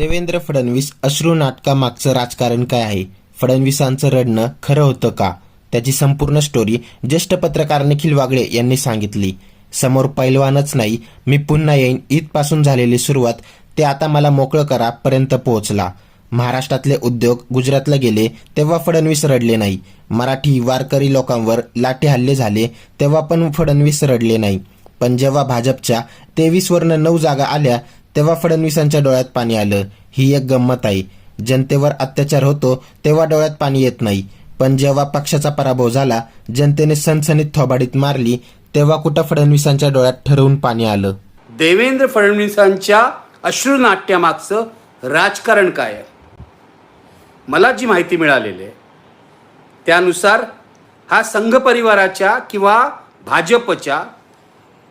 देवेंद्र फडणवीस अश्रू नाटकामागचं राजकारण काय आहे? फडणवीसांचं रडणं खरं होतं का? त्याची संपूर्ण स्टोरी ज्येष्ठ पत्रकार निखिल वागळे यांनी सांगितली. समोर पैलवानच नाही मी पुन्हा येईन. ईदपासून झालेली सुरुवात ते आता मला मोकळं करा पर्यंत पोहोचला. महाराष्ट्रातले उद्योग गुजरातला गेले तेव्हा फडणवीस रडले नाही. मराठी वारकरी लोकांवर लाठी हल्ले झाले तेव्हा पण फडणवीस रडले नाही. पण जेव्हा भाजपच्या तेवीसवरनं नऊ जागा आल्या तेव्हा फडणवीसांच्या डोळ्यात पाणी आलं. ही एक गंमत आहे. जनतेवर अत्याचार होतो तेव्हा डोळ्यात पाणी येत नाही. पण जेव्हा पक्षाचा पराभव झाला जनतेने सनसनीत थोबाडीत मारली तेव्हा कुठं फडणवीसांच्या डोळ्यात ठरवून पाणी आलं? देवेंद्र फडणवीसांच्या अश्रुनाट्यामागचं राजकारण काय आहे? मला जी माहिती मिळालेली आहे त्यानुसार हा संघ परिवाराच्या किंवा भाजपच्या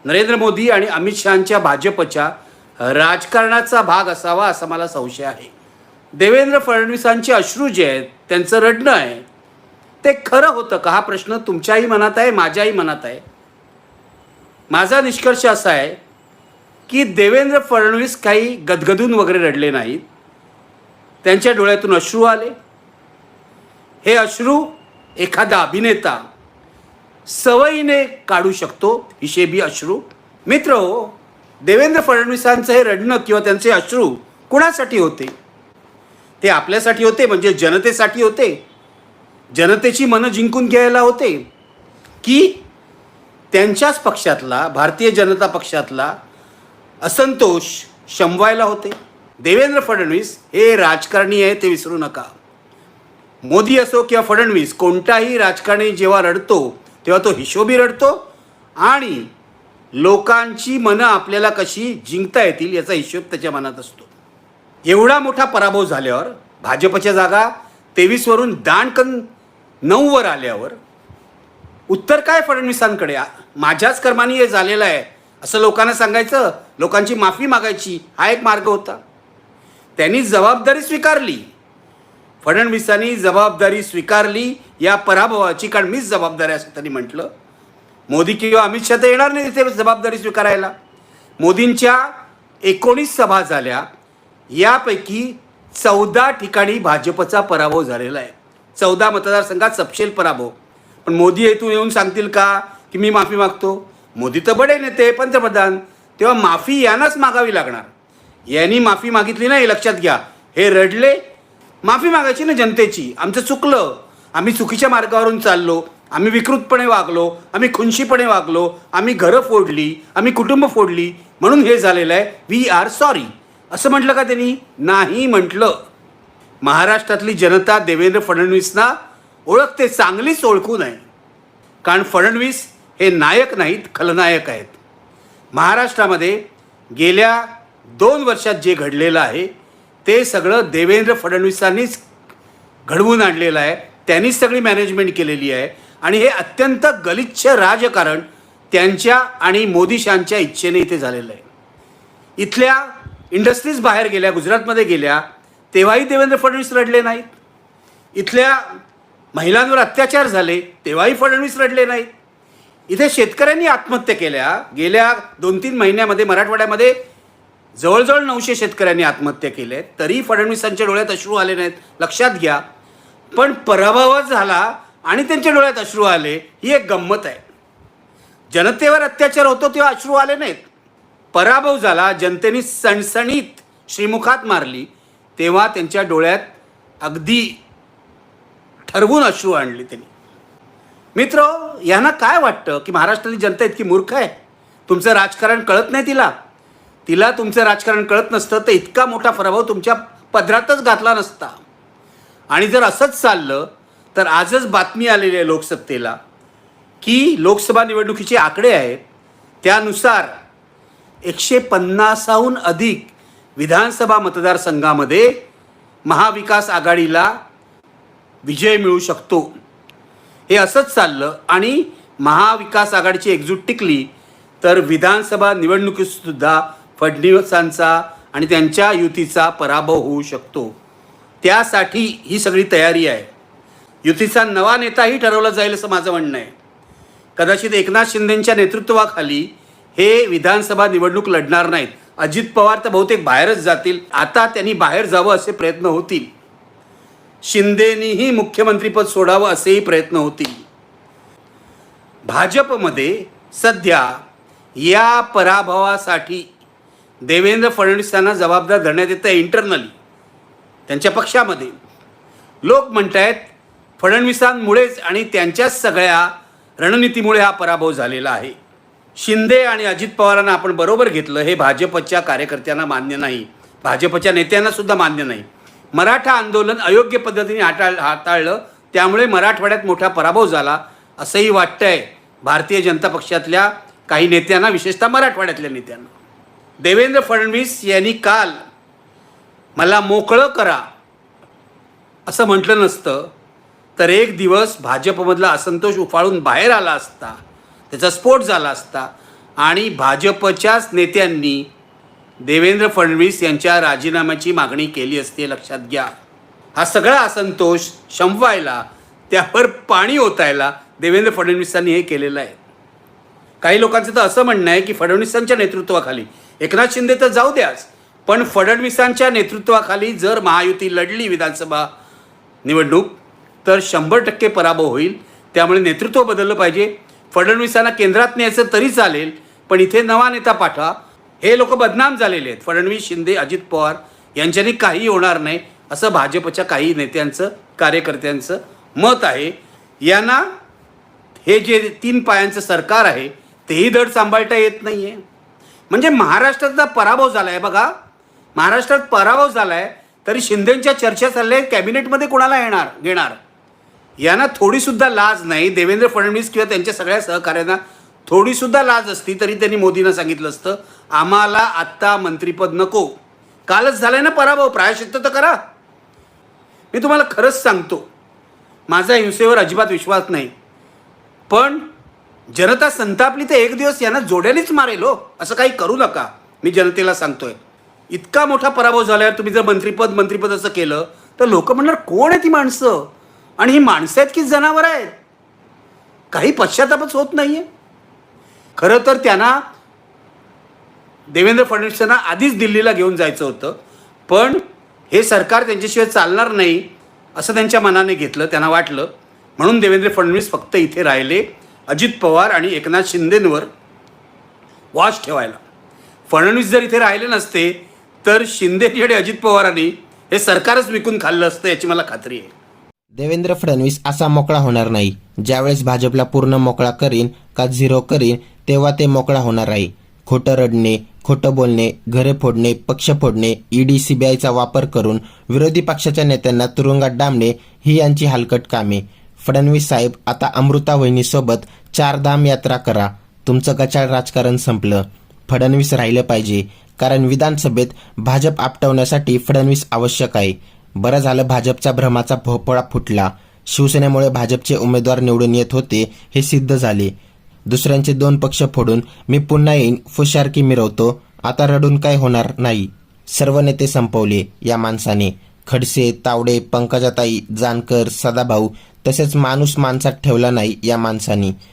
नरेंद्र मोदी आणि अमित शहाच्या भाजपच्या राजकारणाचा भाग असावा असा मला संशय आहे. देवेंद्र फडणवीसांचे अश्रू जे आहेत त्यांचं रडणं आहे ते खरं होतं का? हा प्रश्न तुमच्याही मनात आहे माझ्याही मनात आहे. माझा निष्कर्ष असा आहे की देवेंद्र फडणवीस काही गदगदून वगैरे रडले नाहीत. त्यांच्या डोळ्यातून अश्रू आले. हे अश्रू एखादा अभिनेता सवयीने काढू शकतो हिशेबी अश्रू. मित्र हो देवेंद्र फडणवीसांचं हे रडणं किंवा त्यांचे अश्रू कुणासाठी होते? ते आपल्यासाठी होते म्हणजे जनतेसाठी होते? जनतेची मनं जिंकून घ्यायला होते? की त्यांच्याच पक्षातला भारतीय जनता पक्षातला असंतोष शमवायला होते? देवेंद्र फडणवीस हे राजकारणी आहे ते विसरू नका. मोदी असो किंवा फडणवीस कोणताही राजकारणी जेव्हा रडतो तेव्हा तो हिशोबी रडतो आणि लोकांची मनं आपल्याला कशी जिंकता येतील याचा हिशोब त्याच्या मनात असतो. एवढा मोठा पराभव झाल्यावर भाजपच्या जागा तेवीसवरून दाणकन नऊवर आल्यावर उत्तर काय फडणवीसांकडे? माझ्याच कर्माने हे झालेलं आहे. असं लोकांना सांगायचं लोकांची माफी मागायची हा एक मार्ग होता. त्यांनी जबाबदारी स्वीकारली. फडणवीसांनी जबाबदारी स्वीकारली या पराभवाची कारण मीच जबाबदारी असं त्यांनी म्हटलं. मोदी किंवा अमित शहा तर येणार नाही तिथे जबाबदारी स्वीकारायला. मोदींच्या एकोणीस सभा झाल्या. यापैकी चौदा ठिकाणी भाजपचा पराभव झालेला आहे. चौदा मतदारसंघात सपशेल पराभव. पण मोदी येथून येऊन सांगतील का की मी माफी मागतो? मोदी तर बडे नेते पंतप्रधान. तेव्हा माफी यांनाच मागावी लागणार. यांनी माफी मागितली नाही लक्षात घ्या. हे रडले. माफी मागायची ना जनतेची. आमचं चुकलं. आम्ही चुकीच्या मार्गावरून चाललो. आम्ही विकृतपणे वागलो आम्ही खुनशीपणे वागलो आम्ही घरं फोडली आम्ही कुटुंब फोडली म्हणून हे झालेलं आहे वी आर सॉरी असं म्हटलं का त्यांनी? नाही म्हटलं. महाराष्ट्रातली जनता देवेंद्र फडणवीसना ओळखते चांगलीच ओळखून आहे कारण फडणवीस हे नायक नाहीत खलनायक आहेत. महाराष्ट्रामध्ये गेल्या दोन वर्षात जे घडलेलं आहे ते सगळं देवेंद्र फडणवीसांनीच घडवून आणलेलं आहे. त्यांनीच सगळी मॅनेजमेंट केलेली आहे. आणि हे अत्यंत गलिच्छ राजकारण त्यांच्या आणि मोदीशांच्या इच्छेने इथे झालेलं आहे. इथल्या इंडस्ट्रीज बाहेर गेल्या गुजरातमध्ये गेल्या तेव्हाही देवेंद्र फडणवीस रडले नाहीत. इथल्या महिलांवर अत्याचार झाले तेव्हाही फडणवीस रडले नाहीत. इथे शेतकऱ्यांनी आत्महत्या केल्या. गेल्या दोन तीन महिन्यामध्ये मराठवाड्यामध्ये जवळजवळ नऊशे शेतकऱ्यांनी आत्महत्या केल्या तरी फडणवीसांच्या डोळ्यात अश्रू आले नाहीत. लक्षात घ्या. पण पराभव झाला. आणि त्यांच्या डोळ्यात अश्रू आले ही एक गंमत आहे. जनतेवर अत्याचार होतो तेव्हा अश्रू आले नाहीत. पराभव झाला जनतेने सणसणीत श्रीमुखात मारली तेव्हा त्यांच्या डोळ्यात अगदी ठरवून अश्रू आणले त्यांनी. मित्र यांना काय वाटतं की महाराष्ट्रातली जनता इतकी मूर्ख आहे? तुमचं राजकारण कळत नाही तिला? तिला तुमचं राजकारण कळत नसतं तर इतका मोठा पराभव तुमच्या पदरातच घातला नसता. आणि जर असंच चाललं तर आजच बातमी आलेली आहे लोकसत्तेला की लोकसभा निवडणुकीचे आकडे आहेत त्यानुसार एकशे पन्नासाहून अधिक विधानसभा मतदारसंघामध्ये महाविकास आघाडीला विजय मिळू शकतो. हे असंच चाललं आणि महाविकास आघाडीची एकजूट टिकली तर विधानसभा निवडणुकीतसुद्धा फडणवीसांचा आणि त्यांच्या युतीचा पराभव होऊ शकतो. त्यासाठी ही सगळी तयारी आहे. युतीचा नवा नेताही ठरवला जाईल असं माझं म्हणणं आहे. कदाचित एकनाथ शिंदेंच्या नेतृत्वाखाली हे विधानसभा निवडणूक लढणार नाहीत. अजित पवार तर बहुतेक बाहेरच जातील. आता त्यांनी बाहेर जावं असे प्रयत्न होतील. शिंदेनीही मुख्यमंत्रीपद सोडावं असेही प्रयत्न होतील. भाजपमध्ये सध्या या पराभवासाठी देवेंद्र फडणवीसांना जबाबदार धरण्यात येतं इंटरनली त्यांच्या पक्षामध्ये. लोक म्हणत आहेत फडणवीसांमुळेच आणि त्यांच्याच सगळ्या रणनीतीमुळे हा पराभव झालेला आहे. शिंदे आणि अजित पवारांना आपण बरोबर घेतलं हे भाजपच्या कार्यकर्त्यांना मान्य नाही. भाजपच्या नेत्यांना सुद्धा मान्य नाही. मराठा आंदोलन अयोग्य पद्धतीने हाताळ हाताळलं त्यामुळे मराठवाड्यात मोठा पराभव झाला असंही वाटतंय भारतीय जनता पक्षातल्या काही नेत्यांना विशेषतः मराठवाड्यातल्या नेत्यांना. देवेंद्र फडणवीस यांनी काल मला मोकळं करा असं म्हटलं नसतं तर एक दिवस भाजपमधला असंतोष उफाळून बाहेर आला असता त्याचा स्फोट झाला असता आणि भाजपच्याच नेत्यांनी देवेंद्र फडणवीस यांच्या राजीनाम्याची मागणी केली असते लक्षात घ्या. हा सगळा असंतोष शमवायला त्यावर पाणी ओतायला देवेंद्र फडणवीसांनी हे केलेलं आहे. काही लोकांचं तर असं म्हणणं आहे की फडणवीसांच्या नेतृत्वाखाली एकनाथ शिंदे तर जाऊ द्याच पण फडणवीसांच्या नेतृत्वाखाली जर महायुती लढली विधानसभा निवडणूक तर शंभर टक्के पराभव होईल. त्यामुळे नेतृत्व बदललं पाहिजे. फडणवीसांना केंद्रात न्यायचं तरी चालेल पण इथे नवा नेता पाठवा. हे लोक बदनाम झालेले आहेत. फडणवीस शिंदे अजित पवार यांच्यानी काही होणार नाही असं भाजपच्या काही नेत्यांचं कार्यकर्त्यांचं मत आहे. यांना हे जे तीन पायांचं सरकार आहे तेही धड सांभाळता येत नाही आहे म्हणजे महाराष्ट्राचा पराभव झाला आहे बघा. महाराष्ट्रात पराभव झाला आहे तरी शिंदेच्या चर्चा चालल्या आहेत. कॅबिनेटमध्ये कोणाला येणार घेणार यांना थोडीसुद्धा लाज नाही. देवेंद्र फडणवीस किंवा त्यांच्या सगळ्या सहकाऱ्यांना थोडीसुद्धा लाज असती तरी त्यांनी मोदींना सांगितलं असतं आम्हाला आत्ता मंत्रीपद नको. कालच झालंय ना पराभव? प्रायश्चित्त तर करा. मी तुम्हाला खरंच सांगतो माझा हिंसेवर अजिबात विश्वास नाही. पण जनता संतापली तर एक दिवस यांना जोड्यानेच मारेल हो. असं काही करू नका. मी जनतेला सांगतोय. इतका मोठा पराभव झाल्यावर तुम्ही जर मंत्रीपद मंत्रीपद असं केलं तर लोक म्हणणार कोण आहे ती माणसं? आणि ही माणसं आहेत की जनावर आहेत? काही पश्चातापच होत नाहीये. खरं तर त्यांना देवेंद्र फडणवीसांना आधीच दिल्लीला घेऊन जायचं होतं. पण हे सरकार त्यांच्याशिवाय चालणार नाही असं त्यांच्या मनाने घेतलं त्यांना वाटलं. म्हणून देवेंद्र फडणवीस फक्त इथे राहिले अजित पवार आणि एकनाथ शिंदेंवर वॉच ठेवायला. फडणवीस जर इथे राहिले नसते तर शिंदे आणि अजित पवारांनी हे सरकारच विकून खाल्लं असतं याची मला खात्री आहे. देवेंद्र फडणवीस असा मोकळा होणार नाही. ज्यावेळेस भाजपला पूर्ण मोकळा करीन का झिरो करीन तेव्हा ते मोकळा होणार आहे. खोटं रडणे खोटं बोलणे घरे फोडणे पक्ष फोडणे ईडी सीबीआयचा वापर करून विरोधी पक्षाच्या नेत्यांना तुरुंगात डांबणे ही यांची हलकट कामे. फडणवीस साहेब आता अमृता वहिनीसोबत चारधाम यात्रा करा. तुमचं गचाळ राजकारण संपलं. फडणवीस राहिलं पाहिजे कारण विधानसभेत भाजप आपटवण्यासाठी फडणवीस आवश्यक आहे. बरं झालं भाजपच्या भ्रमाचा भोपळा फुटला. शिवसेनेमुळे भाजपचे उमेदवार निवडून येत होते हे सिद्ध झाले. दुसऱ्यांचे दोन पक्ष फोडून मी पुन्हा येईन फुशारकी मिरवतो. आता रडून काय होणार नाही. सर्व नेते संपवले या माणसाने. खडसे तावडे पंकजाताई जानकर सदाभाऊ तसेच माणूस माणसात ठेवला नाही या माणसाने.